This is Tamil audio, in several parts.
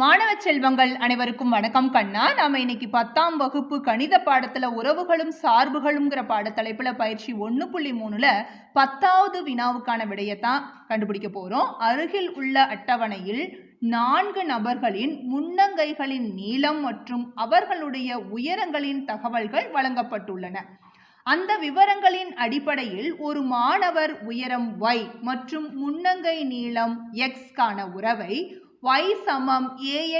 மாணவ செல்வங்கள் அனைவருக்கும் வணக்கம் கண்ணா. நாம இன்னைக்கு பத்தாம் வகுப்பு கணித பாடத்துல உறவுகளும் சார்புகளுங்கிற பாடத்தலைப்புல பயிற்சி ஒன்று புள்ளி மூணுல பத்தாவது வினாவுக்கான விடையத்தான் கண்டுபிடிக்க போறோம். அருகில் உள்ள அட்டவணையில் நான்கு நபர்களின் முன்னங்கைகளின் நீளம் மற்றும் அவர்களுடைய உயரங்களின் தகவல்கள் வழங்கப்பட்டுள்ளன. அந்த விவரங்களின் அடிப்படையில் ஒரு மாணவர் உயரம் ஒய் மற்றும் முன்னங்கை நீளம் எக்ஸ்கான உறவை y சமம்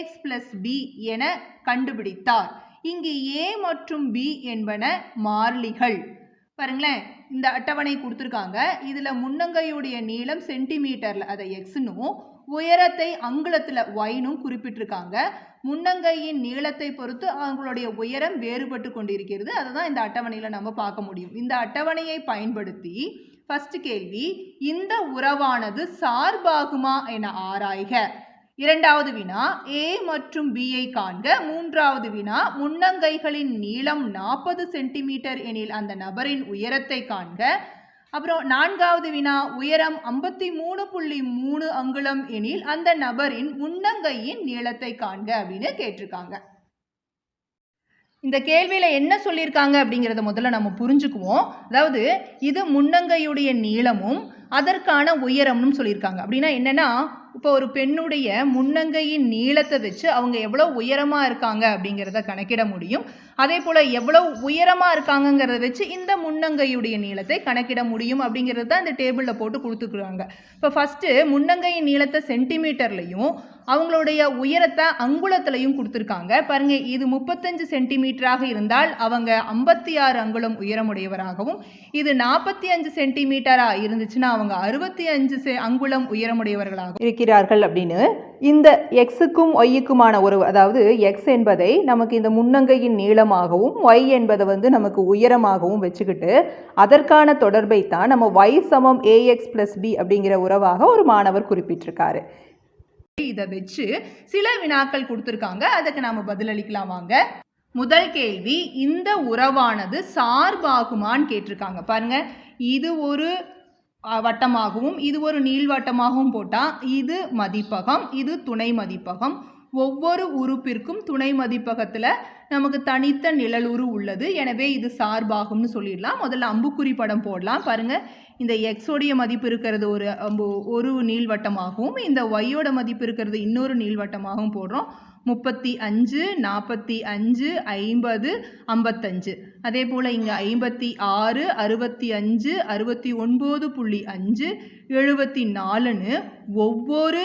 ax பிளஸ் b என கண்டுபிடித்தார். இங்கு a மற்றும் b என்பன மாறிலிகள். பாருங்களேன் இந்த அட்டவணை கொடுத்துருக்காங்க. இதில் முன்னங்கையுடைய நீளம் சென்டிமீட்டரில் அதை எக்ஸ்னும் உயரத்தை அங்குலத்தில் ஒயினும் குறிப்பிட்டிருக்காங்க. முன்னங்கையின் நீளத்தை பொறுத்து அவங்களுடைய உயரம் வேறுபட்டு கொண்டிருக்கிறது. அதை தான் இந்த அட்டவணையில் நம்ம பார்க்க முடியும். இந்த அட்டவணையை பயன்படுத்தி ஃபர்ஸ்ட் கேள்வி இந்த உறவானது சார்பாகுமா என ஆராய்க. இரண்டாவது வினா ஏ மற்றும் பியை காண்க. மூன்றாவது வினா முன்னங்கைகளின் நீளம் நாற்பது சென்டிமீட்டர் எனில் அந்த நபரின் உயரத்தை காண்க. அப்புறம் நான்காவது வினா உயரம் ஐம்பத்தி மூணு புள்ளி மூணு அங்குலம் எனில் அந்த நபரின் முன்னங்கையின் நீளத்தை காண்க அப்படின்னு கேட்டிருக்காங்க. இந்த கேள்வியில் என்ன சொல்லியிருக்காங்க அப்படிங்கிறத முதல்ல நம்ம புரிஞ்சுக்குவோம். அதாவது இது முன்னங்கையுடைய நீளமும் அதற்கான உயரம்னு சொல்லியிருக்காங்க. அப்படின்னா என்னென்னா இப்போ ஒரு பெண்ணுடைய முன்னங்கையின் நீளத்தை வச்சு அவங்க எவ்வளோ உயரமாக இருக்காங்க அப்படிங்கிறத கணக்கிட முடியும். அதே போல் எவ்வளோ உயரமாக இருக்காங்கங்கிறத வச்சு இந்த முன்னங்கையுடைய நீளத்தை கணக்கிட முடியும் அப்படிங்கிறது தான் இந்த டேபிளில் போட்டு கொடுத்துக்குறாங்க இப்போ ஃபஸ்ட்டு முன்னங்கையின் நீளத்தை சென்டிமீட்டர்லையும் அவங்களுடைய உயரத்தை அங்குலத்திலையும் கொடுத்துருக்காங்க. பாருங்க இது முப்பத்தஞ்சு சென்டிமீட்டராக இருந்தால் அவங்க ஐம்பத்தி ஆறு அங்குலம் உயரமுடையவராகவும் இது நாற்பத்தி அஞ்சு சென்டிமீட்டராக இருந்துச்சுன்னா அவங்க அறுபத்தி அஞ்சு செ அங்குலம் உயரமுடையவர்களாகவும் இருக்கிறார்கள் அப்படின்னு இந்த எக்ஸுக்கும் ஒய்யுக்குமான உறவு அதாவது எக்ஸ் என்பதை நமக்கு இந்த முன்னங்கையின் நீளமாகவும் ஒய் என்பதை வந்து நமக்கு உயரமாகவும் வச்சுக்கிட்டு அதற்கான தொடர்பை தான் நம்ம ஒய் சமம் ஏஎக்ஸ் ப்ளஸ் பி அப்படிங்கிற உறவாக ஒரு மாணவர் குறிப்பிட்டிருக்காரு. இதை வச்சு சில வினாக்கள் கொடுத்துருக்காங்க. அதுக்கு நாம பதிலளிக்கலாம் வாங்க. முதல் கேள்வி இந்த உறவானது சார்பாகுமான்னு கேட்டிருக்காங்க. பாருங்க இது ஒரு வட்டமாகவும் இது ஒரு நீள்வட்டமாகவும் போட்டால் இது மதிப்பகம் இது துணை மதிப்பகம். ஒவ்வொரு உறுப்பிற்கும் துணை மதிப்பகத்தில் நமக்கு தனித்த நிழலுரு உள்ளது. எனவே இது சார்பாகும்னு சொல்லிடலாம். முதல்ல அம்புக்குறி படம் போடலாம். பாருங்கள் இந்த எக்ஸோடைய மதிப்பு இருக்கிறது ஒரு அம்பு ஒரு நீள்வட்டமாகவும் இந்த ஒய்யோட மதிப்பு இருக்கிறது இன்னொரு நீள்வட்டமாகவும் போடுறோம். முப்பத்தி அஞ்சு நாற்பத்தி அஞ்சு ஐம்பது ஐம்பத்தஞ்சு. அதே போல் இங்கே ஐம்பத்தி ஆறு அறுபத்தி அஞ்சு அறுபத்தி ஒன்பது புள்ளி அஞ்சு எழுபத்தி நாலுன்னு ஒவ்வொரு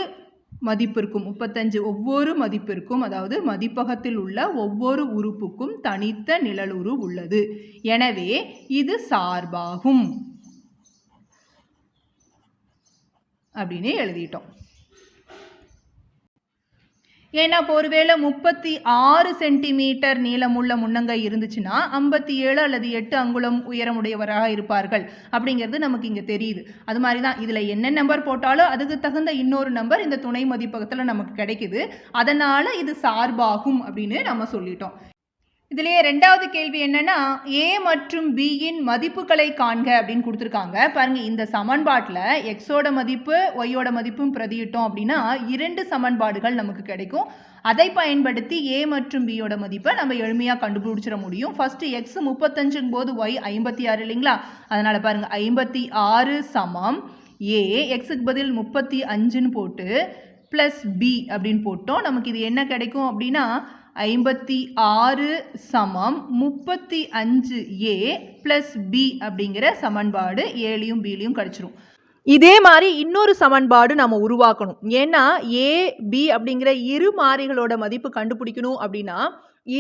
மதிப்பிற்கும் முப்பத்தஞ்சு ஒவ்வொரு மதிப்பிற்கும் அதாவது மதிப்பகத்தில் உள்ள ஒவ்வொரு உறுப்புக்கும் தனித்த நிழலுரு உள்ளது. எனவே இது சார்பாகும். அப்படின்னு எழுதிட்டோம். ஏன்னா இப்போ ஒருவேளை முப்பத்தி ஆறு சென்டிமீட்டர் நீளமுள்ள முன்னங்கை இருந்துச்சுன்னா ஐம்பத்தி ஏழு அல்லது எட்டு அங்குலம் உயரமுடையவராக இருப்பார்கள் அப்படிங்கிறது நமக்கு இங்கே தெரியுது. அது மாதிரி தான் இதில் என்ன நம்பர் போட்டாலும் அதுக்கு தகுந்த இன்னொரு நம்பர் இந்த துணை மதிப்பகத்தில் நமக்கு கிடைக்குது. அதனால் இது சார்பாகும் அப்படின்னு நம்ம சொல்லிட்டோம். இதுலேயே ரெண்டாவது கேள்வி என்னன்னா ஏ மற்றும் பியின் மதிப்புகளை காண்க அப்படின்னு கொடுத்துருக்காங்க. பாருங்க இந்த சமன்பாட்டில் எக்ஸோட மதிப்பு ஒய்யோட மதிப்பும் பிரதியிட்டோம் அப்படின்னா இரண்டு சமன்பாடுகள் நமக்கு கிடைக்கும். அதை பயன்படுத்தி ஏ மற்றும் பியோட மதிப்பை நம்ம எளிமையாக கண்டுபிடிச்சிட முடியும். ஃபஸ்ட்டு எக்ஸ் முப்பத்தஞ்சுங்கும் போது ஒய் ஐம்பத்தி ஆறு இல்லைங்களா? அதனால் பாருங்க ஐம்பத்தி ஆறு சமம். ஏ எக்ஸுக்கு பதில் முப்பத்தி அஞ்சுன்னு போட்டு ப்ளஸ் பி அப்படின்னு போட்டோம். நமக்கு இது என்ன கிடைக்கும் அப்படின்னா ஐம்பத்தி ஆறு சமம் முப்பத்தி அஞ்சு ஏ ப்ளஸ் பி அப்படிங்கிற சமன்பாடு ஏலையும் பிலையும் கிடச்சிரும். இதே மாதிரி இன்னொரு சமன்பாடு நம்ம உருவாக்கணும். ஏன்னா ஏ பி அப்படிங்கிற இரு மாறிகளோட மதிப்பு கண்டுபிடிக்கணும் அப்படின்னா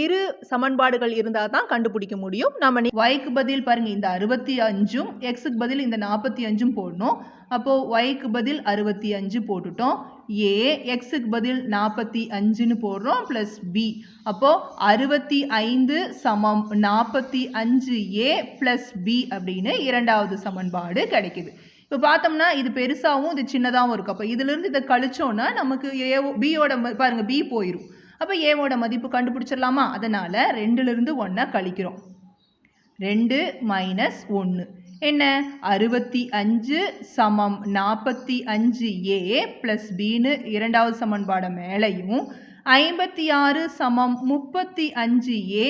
இரு சமன்பாடுகள் இருந்தால் தான் கண்டுபிடிக்க முடியும். நம்ம ஒய்க்கு பதில் பாருங்க இந்த அறுபத்தி அஞ்சும் எக்ஸுக்கு பதில் இந்த நாற்பத்தி அஞ்சும் போடணும். அப்போது ஒய்க்கு பதில் அறுபத்தி அஞ்சு போட்டுட்டோம். ஏ எக்ஸுக்கு பதில் நாற்பத்தி அஞ்சுன்னு போடுறோம் ப்ளஸ் பி அப்போது அறுபத்தி ஐந்து சமம் நாற்பத்தி அஞ்சு ஏ ப்ளஸ் பி அப்படின்னு இரண்டாவது சமன்பாடு கிடைக்குது. இப்போ பார்த்தோம்னா இது பெருசாகவும் இது சின்னதாகவும் இருக்கும் அப்போ இதுலேருந்து இதை கழிச்சோன்னா நமக்கு ஏ பியோட பாருங்கள் பி போயிடும் அப்போ ஏவோட மதிப்பு கண்டுபிடிச்சிடலாமா? அதனால் ரெண்டுலேருந்து ஒன்றை கழிக்கிறோம். ரெண்டு மைனஸ் ஒன்று என்ன? அறுபத்தி அஞ்சு சமம் நாற்பத்தி அஞ்சு ஏ ப்ளஸ் பின்னு இரண்டாவது சமன்பாடு மேலையும் ஐம்பத்தி ஆறு சமம் முப்பத்தி அஞ்சு ஏ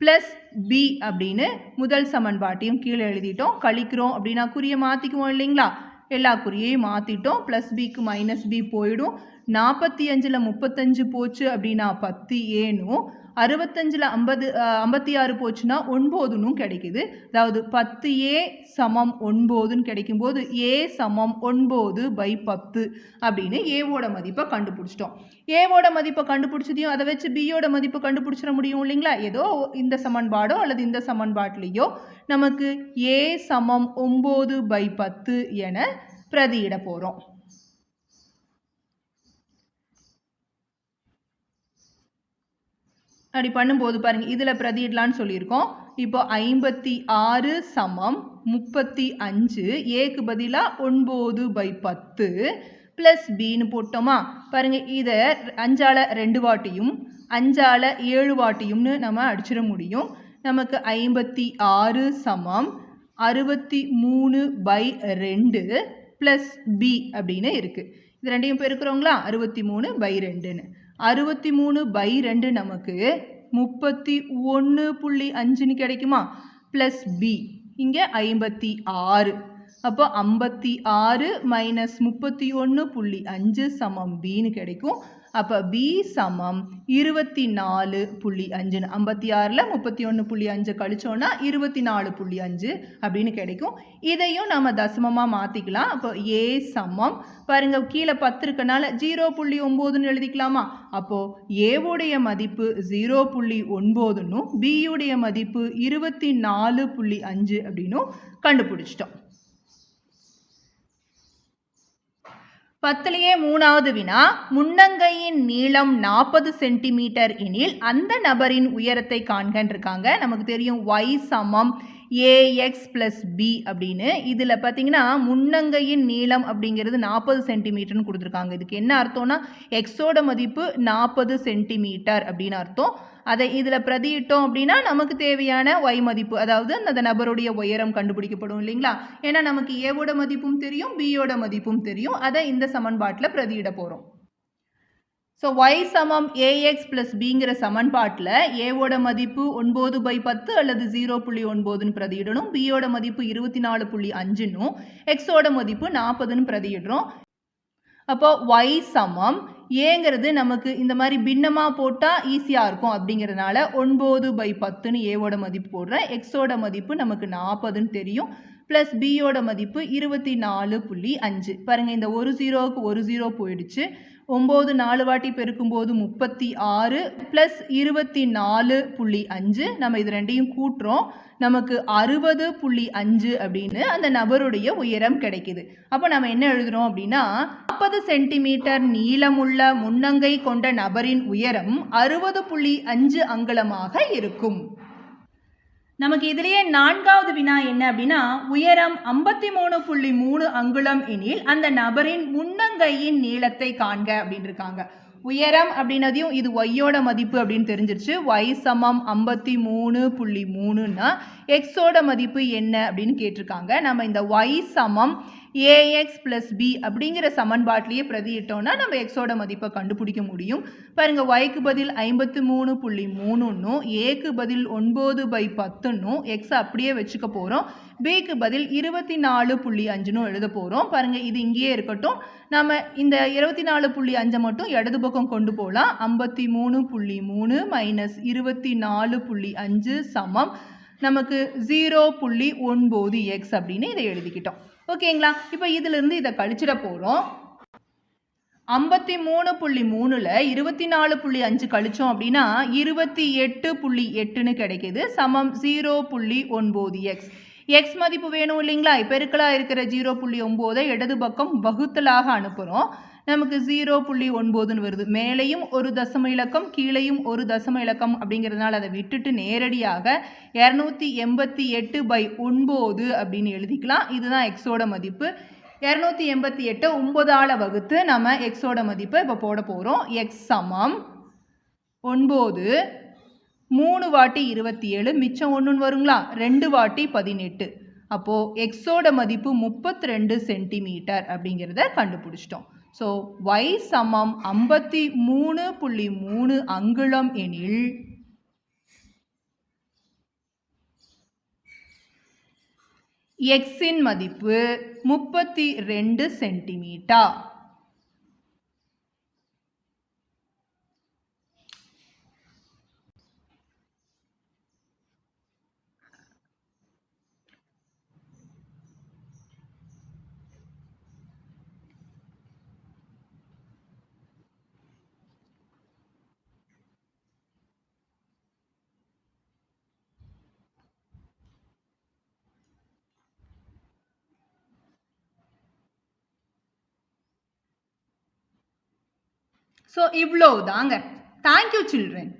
ப்ளஸ் பி அப்படின்னு முதல் சமன்பாட்டையும் கீழே எழுதிட்டோம். கழிக்கிறோம் அப்படின்னா குறியை மாற்றிக்குவோம் இல்லைங்களா? எல்லா குறியையும் மாற்றிட்டோம் ப்ளஸ் பிக்கு மைனஸ் பி போயிடும். நாற்பத்தி அஞ்சில் முப்பத்தஞ்சு போச்சு அப்படின்னா பத்து ஏனும். அறுபத்தஞ்சில் ஐம்பது ஐம்பத்தி ஆறு போச்சுன்னா ஒன்பதுன்னு கிடைக்குது. அதாவது பத்து ஏ சமம் ஒன்பதுன்னு கிடைக்கும்போது ஏ சமம் ஒன்பது பை பத்து அப்படின்னு ஏவோட மதிப்பை கண்டுபிடிச்சிட்டோம். ஏவோட மதிப்பை கண்டுபிடிச்சதையும் அதை வச்சு பியோட மதிப்பை கண்டுபிடிச்சிட முடியும் இல்லைங்களா? ஏதோ இந்த சமன்பாடோ அல்லது இந்த சமன்பாட்டிலேயோ நமக்கு ஏ சமம் ஒம்பது பை பத்து என பிரதியிட போகிறோம் அப்படி பண்ணும்போது பாருங்கள் இதில் பிரதியிடலான்னு சொல்லியிருக்கோம். இப்போ ஐம்பத்தி ஆறு சமம் முப்பத்தி அஞ்சு ஏக்கு பதிலாக ஒன்பது பை பத்து ப்ளஸ் பின்னு போட்டோமா? பாருங்க இதை அஞ்சால ரெண்டு வாட்டியும் அஞ்சால ஏழு வாட்டியும்னு நம்ம அடிச்சிட முடியும். நமக்கு ஐம்பத்தி ஆறு சமம் அறுபத்தி மூணு பை ரெண்டு ப்ளஸ் பி அப்படின்னு இருக்குது இது ரெண்டையும் பெருக்கிறோங்களா? அறுபத்தி மூணு பை ரெண்டுன்னு. அறுபத்தி மூணு பை ரெண்டு நமக்கு முப்பத்தி ஒன்று புள்ளி அஞ்சுன்னு கிடைக்குமா? ப்ளஸ் பி இங்கே ஐம்பத்தி ஆறு. அப்போ ஐம்பத்தி ஆறு மைனஸ் முப்பத்தி ஒன்று புள்ளி அஞ்சு சமம் பின்னு கிடைக்கும். அப்போ பி சமம் இருபத்தி நாலு புள்ளி அஞ்சுன்னு. ஐம்பத்தி ஆறில் முப்பத்தி ஒன்று புள்ளி அஞ்சு கழிச்சோன்னா இருபத்தி நாலு புள்ளி அஞ்சு அப்படின்னு கிடைக்கும். இதையும் நம்ம தசமமாக மாற்றிக்கலாம் அப்போ ஏ சமம். பாருங்கள் கீழே பத்து இருக்கனால ஜீரோ புள்ளி ஒம்போதுன்னு எழுதிக்கலாமா? அப்போது ஏவுடைய மதிப்பு ஜீரோ புள்ளி ஒன்பதுன்னும் பியுடைய மதிப்பு இருபத்தி நாலு புள்ளி அஞ்சு அப்படின்னும் கண்டுபிடிச்சிட்டோம். பத்துலேயே மூணாவது வினா முன்னங்கையின் நீளம் நாற்பது சென்டிமீட்டர் எனில் அந்த நபரின் உயரத்தை காண்கன்னு இருக்காங்க நமக்கு தெரியும் ஒய் சமம் ஏஎக்ஸ் ப்ளஸ் பி அப்படின்னு. இதில் பார்த்தீங்கன்னா முன்னங்கையின் நீளம் அப்படிங்கிறது நாற்பது சென்டிமீட்டர்னு கொடுத்துருக்காங்க. இதுக்கு என்ன அர்த்தம்னா எக்ஸோட மதிப்பு நாற்பது சென்டிமீட்டர் அப்படின்னு அர்த்தம். அதை இதில் பிரதியிட்டோம் அப்படின்னா நமக்கு தேவையான ஒய் மதிப்பு அதாவது அந்த நபருடைய உயரம் கண்டுபிடிக்கப்படும் இல்லைங்களா? ஏன்னா நமக்கு ஏவோட மதிப்பும் தெரியும் பியோட மதிப்பும் தெரியும். அதை இந்த சமன்பாட்டில் பிரதியிட போகிறோம் ஸோ ஒய் சமம் ஏஎக்ஸ் ப்ளஸ் பிங்கிற சமன்பாட்டில் ஏவோட மதிப்பு ஒன்பது பை பத்து அல்லது ஜீரோ புள்ளி ஒன்பதுன்னு பிரதியிடணும். பியோட மதிப்பு இருபத்தி நாலு புள்ளி அஞ்சுன்னும் எக்ஸோட மதிப்பு நாற்பதுன்னு பிரதியிடுறோம். அப்போ ஒய் சமம். ஏங்கிறது நமக்கு இந்த மாதிரி பின்னமாக போட்டால் ஈஸியாக இருக்கும் அப்படிங்கிறதுனால ஒன்பது பை பத்துன்னு ஏவோட மதிப்பு போடுறேன். எக்ஸோட மதிப்பு நமக்கு நாற்பதுன்னு தெரியும். ப்ளஸ் பியோட மதிப்பு இருபத்தி நாலு புள்ளி அஞ்சு. பாருங்கள் இந்த ஒரு ஜீரோவுக்கு ஒரு ஜீரோ போயிடுச்சு. ஒம்பது நாலு வாட்டி பெருக்கும்போது முப்பத்தி ஆறு ப்ளஸ் இருபத்தி நாலு புள்ளி அஞ்சு. நம்ம இது ரெண்டையும் கூட்டுறோம். நமக்கு அறுபது புள்ளி அஞ்சு அப்படின்னு அந்த நபருடைய உயரம் கிடைக்குது. அப்போ நம்ம என்ன எழுதுறோம் அப்படின்னா நாற்பது சென்டிமீட்டர் நீளமுள்ள முன்னங்கை கொண்ட நபரின் உயரம் அறுபது புள்ளி அஞ்சு அங்குலமாக இருக்கும். நமக்கு இதுலேயே நான்காவது வினா என்ன அப்படின்னா உயரம் ஐம்பத்தி மூணு புள்ளி மூணு அங்குலம் எனில் அந்த நபரின் முன்னங்கையின் நீளத்தை காண்க அப்படின்னு இருக்காங்க உயரம் அப்படின்னதையும் இது ஒய்யோட மதிப்பு அப்படின்னு தெரிஞ்சிருச்சு. ஒய் சமம் ஐம்பத்தி மூணு புள்ளி மூணுன்னா எக்ஸோட மதிப்பு என்ன அப்படின்னு கேட்டிருக்காங்க. நம்ம இந்த ஒய் சமம் ஏஎக்ஸ் ப்ளஸ் பி அப்படிங்கிற சமன்பாட்டிலேயே பிரதியிட்டோம்னா நம்ம எக்ஸோட மதிப்பை கண்டுபிடிக்க முடியும். பாருங்கள் ஒய்க்கு பதில் ஐம்பத்தி மூணு புள்ளி மூணுன்னும் ஏக்கு பதில் ஒன்பது பை பத்துன்னும் எக்ஸ் அப்படியே வச்சுக்க போகிறோம் பிக்கு பதில் இருபத்தி நாலு புள்ளி அஞ்சுன்னு எழுத போகிறோம் பாருங்கள் இது இங்கேயே இருக்கட்டும். நம்ம இந்த இருபத்தி நாலு புள்ளி அஞ்சை மட்டும் இடது பக்கம் கொண்டு போகலாம் ஐம்பத்தி மூணு புள்ளி மூணு மைனஸ் இருபத்தி நாலு புள்ளி அஞ்சு சமம். நமக்கு ஜீரோ புள்ளி ஒன்பது எக்ஸ் அப்படின்னு இதை எழுதிக்கிட்டோம். ஓகேங்களா? இப்போ இதிலிருந்து இதை கழிச்சிட போகிறோம் ஐம்பத்தி மூணு புள்ளி மூணில் இருபத்தி நாலு புள்ளி அஞ்சு கழிச்சோம் அப்படின்னா இருபத்தி எட்டு புள்ளி எட்டுன்னு கிடைக்கிது. சமம் ஜீரோ புள்ளி ஒன்பது எக்ஸ் எக்ஸ் மதிப்பு வேணும் இல்லைங்களா? பெருக்கலாக இருக்கிற ஜீரோ புள்ளி ஒம்போதை இடது பக்கம் வகுத்தலாக அனுப்புகிறோம் நமக்கு ஜீரோ புள்ளி ஒன்பதுன்னு வருது. மேலேயும் ஒரு தசம இலக்கம் கீழேயும் ஒரு தசம இலக்கம் அப்படிங்கிறதுனால அதை விட்டுட்டு நேரடியாக இரநூத்தி எண்பத்தி எட்டு பை ஒன்பது அப்படின்னு எழுதிக்கலாம். இதுதான் எக்ஸோட மதிப்பு. இரநூத்தி எண்பத்தி எட்டு ஒன்பதால் வகுத்து நம்ம எக்ஸோட மதிப்பை இப்போ போட போகிறோம் எக்ஸ் சமம் ஒன்பது மூணு வாட்டி இருபத்தி ஏழு மிச்சம் ஒன்றுன்னு வருங்களா? ரெண்டு வாட்டி பதினெட்டு. அப்போது எக்ஸோட மதிப்பு முப்பத்தி ரெண்டு சென்டிமீட்டர் அப்படிங்கிறத கண்டுபிடிச்சிட்டோம். ஸோ ஒய் சமம் ஐம்பத்தி மூணு புள்ளி மூணு அங்குளம் எனில் எக்ஸின் மதிப்பு முப்பத்தி ரெண்டு சென்டிமீட்டர். ஸோ இவ்வளோ தாங்க தேங்க்யூ சில்ட்ரன்